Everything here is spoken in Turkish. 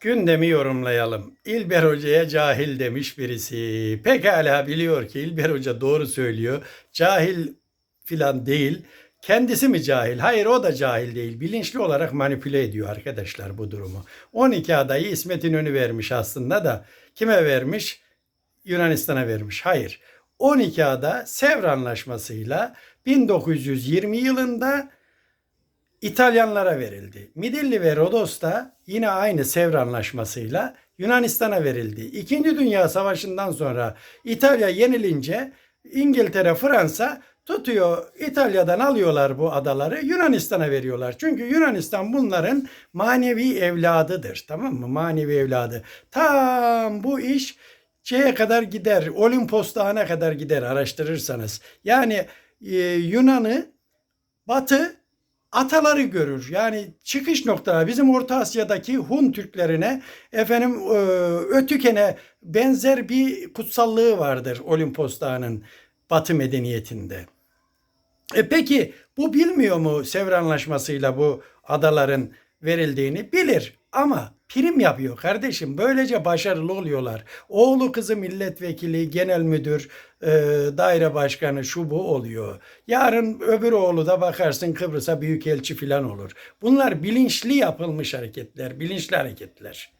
Gündemi yorumlayalım. İlber Hoca'ya cahil demiş birisi. Pekala biliyor ki İlber Hoca doğru söylüyor. Cahil filan değil. Kendisi mi cahil? Hayır o da cahil değil. Bilinçli olarak manipüle ediyor arkadaşlar bu durumu. 12 adayı İsmet İnönü vermiş aslında da. Kime vermiş? Yunanistan'a vermiş. Hayır. 12 ada Sevr Anlaşması'yla 1920 yılında İtalyanlara verildi. Midilli ve Rodos da yine aynı Sevr Anlaşması'yla Yunanistan'a verildi. İkinci Dünya Savaşı'ndan sonra İtalya yenilince İngiltere, Fransa tutuyor İtalya'dan alıyorlar bu adaları Yunanistan'a veriyorlar. Çünkü Yunanistan bunların manevi evladıdır. Tamam mı? Manevi evladı. Tam bu iş şeye kadar gider. Olimpos Dağı'na kadar gider araştırırsanız. Yani e, Yunan'ı Batı ataları görür. Yani çıkış noktaları bizim Orta Asya'daki Hun Türklerine efendim e, Ötüken'e benzer bir kutsallığı vardır Olimpos Dağı'nın Batı medeniyetinde. E peki bu bilmiyor mu Sevr Anlaşması'yla bu adaların verildiğini? Bilir ama prim yapıyor kardeşim. Böylece başarılı oluyorlar. Oğlu kızı milletvekili, genel müdür, e, daire başkanı şu bu oluyor. Yarın öbür oğlu da bakarsın Kıbrıs'a büyükelçi falan olur. Bunlar bilinçli yapılmış hareketler, bilinçli hareketler.